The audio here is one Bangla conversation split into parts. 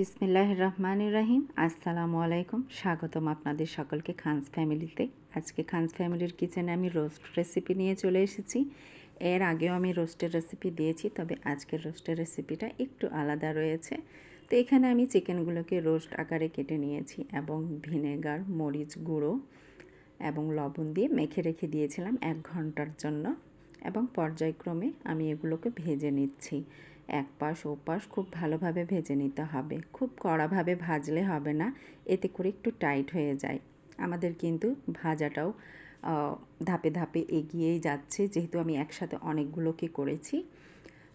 বিসমিল্লাহ রহমান রাহিম। আসসালামু আলাইকুম। স্বাগতম আপনাদের সকলকে খানস ফ্যামিলিতে। আজকে খানস ফ্যামিলির কিচেনে আমি রোস্ট রেসিপি নিয়ে চলে এসেছি। এর আগেও আমি রোস্টের রেসিপি দিয়েছি, তবে আজকের রোস্টের রেসিপিটা একটু আলাদা রয়েছে। তো এখানে আমি চিকেনগুলোকে রোস্ট আকারে কেটে নিয়েছি এবং ভিনেগার, মরিচ গুঁড়ো এবং লবণ দিয়ে মেখে রেখে দিয়েছিলাম এক ঘণ্টার জন্য এবং পর্যায়ক্রমে আমি এগুলোকে ভেজে নিচ্ছি। এক পাশ, ও পাশ খুব ভালোভাবে ভেজে নিতে হবে। খুব কড়াভাবে ভাজলে হবে না, এতে করে একটু টাইট হয়ে যায়। আমাদের কিন্তু ভাজাটাও ধাপে ধাপে এগিয়েই যাচ্ছে, যেহেতু আমি একসাথে অনেকগুলোকে করেছি।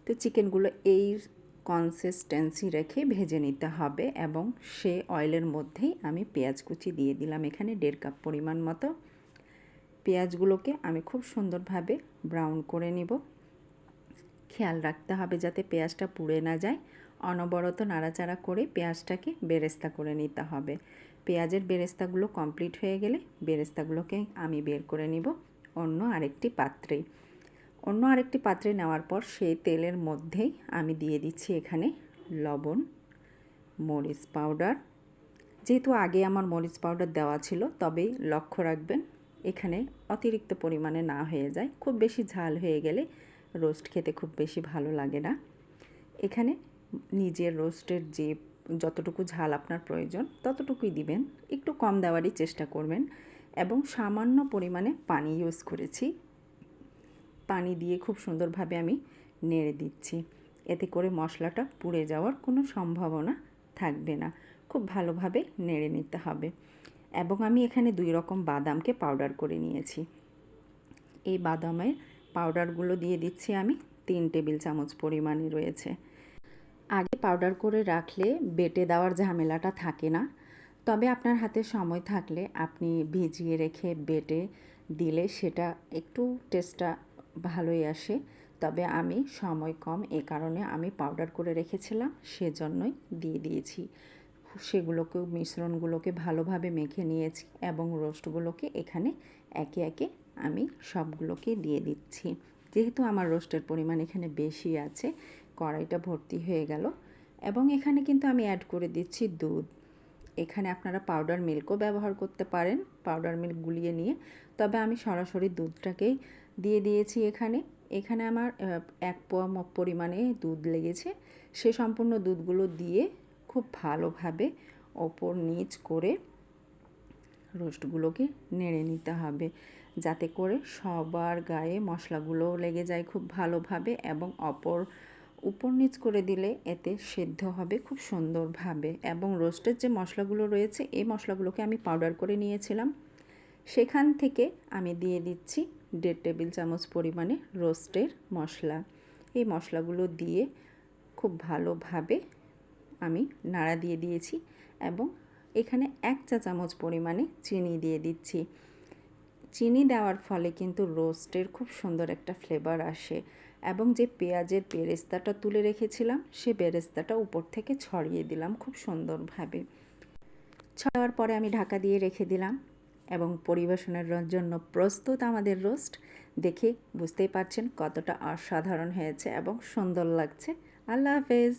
তো চিকেনগুলো এই কনসিস্টেন্সি রেখে ভেজে নিতে হবে এবং সে অয়েলের মধ্যেই আমি পেঁয়াজ কুচি দিয়ে দিলাম এখানে দেড় কাপ পরিমাণ মতো। পেঁয়াজগুলোকে আমি খুব সুন্দরভাবে ব্রাউন করে নিব। খেয়াল রাখতে হবে যাতে পেঁয়াজটা পুড়ে না যায়। অনবরত নাড়াচাড়া করে পেঁয়াজটাকে বেরেস্তা করে নিতে হবে। পেঁয়াজের বেরেস্তাগুলো কমপ্লিট হয়ে গেলে বেরেস্তাগুলোকে আমি বের করে নিব অন্য আরেকটি পাত্রে। অন্য আরেকটি পাত্রে নেওয়ার পর সেই তেলের মধ্যেই আমি দিয়ে দিচ্ছি এখানে লবণ, মরিচ পাউডার। যেহেতু আগে আমার মরিচ পাউডার দেওয়া ছিল তবে লক্ষ্য রাখবেন এখানে অতিরিক্ত পরিমাণে না হয়ে যায়। খুব বেশি ঝাল হয়ে গেলে রোস্ট খেতে খুব বেশি ভালো লাগে না। এখানে নিজের রোস্টের যে যতটুকু ঝাল আপনার প্রয়োজন ততটুকুই দিবেন। একটু কম দেওয়ারই চেষ্টা করবেন এবং সামান্য পরিমাণে পানি ইউজ করেছি। পানি দিয়ে খুব সুন্দরভাবে আমি নেড়ে দিচ্ছি। এতে করে মশলাটা পুড়ে যাওয়ার কোনো সম্ভাবনা থাকবে না। খুব ভালোভাবে নেড়ে নিতে হবে। এবং আমি এখানে দুই রকম বাদামকে পাউডার করে নিয়েছি। এই বাদামের পাউডারগুলো দিয়ে দিচ্ছি আমি। তিন টেবিল চামচ পরিমাণে রয়েছে। আগে পাউডার করে রাখলে বেটে দেওয়ার ঝামেলাটা থাকে না। তবে আপনার হাতে সময় থাকলে আপনি ভিজিয়ে রেখে বেটে দিলে সেটা একটু টেস্টটা ভালোই আসে। তবে আমি সময় কম, এ কারণে আমি পাউডার করে রেখেছিলাম, সেজন্যই দিয়ে দিয়েছি। সেগুলোকে, মিশ্রণগুলোকে ভালোভাবে মেখে নিয়েছি এবং রোস্টগুলোকে এখানে একে একে আমি সবগুলোকে দিয়ে দিচ্ছি। যেহেতু আমার রোস্টের পরিমাণ এখানে বেশি আছে, কড়াইটা ভর্তি হয়ে গেল এবং এখানে কিন্তু আমি অ্যাড করে দিচ্ছি দুধ। এখানে আপনারা পাউডার মিল্কও ব্যবহার করতে পারেন পাউডার মিল্ক গুলিয়ে নিয়ে। তবে আমি সরাসরি দুধটাকেই দিয়ে দিয়েছি এখানে। এখানে আমার এক পরিমাণে দুধ লেগেছে। সে সম্পূর্ণ দুধগুলো দিয়ে খুব ভালোভাবে ওপর নিচ করে রোস্টগুলোকে নেড়ে নিতে হবে যাতে করে সবার গায়ে মশলাগুলো লেগে যায় খুব ভালোভাবে এবং অপর উপর নিচ করে দিলে এতে সেদ্ধ হবে খুব সুন্দরভাবে এবং রোস্টের যে মশলাগুলো রয়েছে এই মশলাগুলোকে আমি পাউডার করে নিয়েছিলাম। সেখান থেকে আমি দিয়ে দিচ্ছি দেড় টেবিল চামচ পরিমাণে রোস্টের মশলা। এই মশলাগুলো দিয়ে খুব ভালোভাবে আমি নাড়া দিয়ে দিয়েছি এবং এখানে এক চা চামচ পরিমাণে চিনি দিয়ে দিচ্ছি। চিনি দেওয়ার ফলে কিন্তু রোস্টের খুব সুন্দর একটা ফ্লেভার আসে এবং যে পেঁয়াজের বেরেস্তাটা তুলে রেখেছিলাম, সে বেরেস্তাটা উপর থেকে ছড়িয়ে দিলাম খুব সুন্দরভাবে। ছড়ার পরে আমি ঢাকা দিয়ে রেখে দিলাম এবং পরিবেশনের জন্য প্রস্তুত আমাদের রোস্ট। দেখে বুঝতেই পারছেন কতটা অসাধারণ হয়েছে এবং সুন্দর লাগছে। আল্লাহ হাফেজ।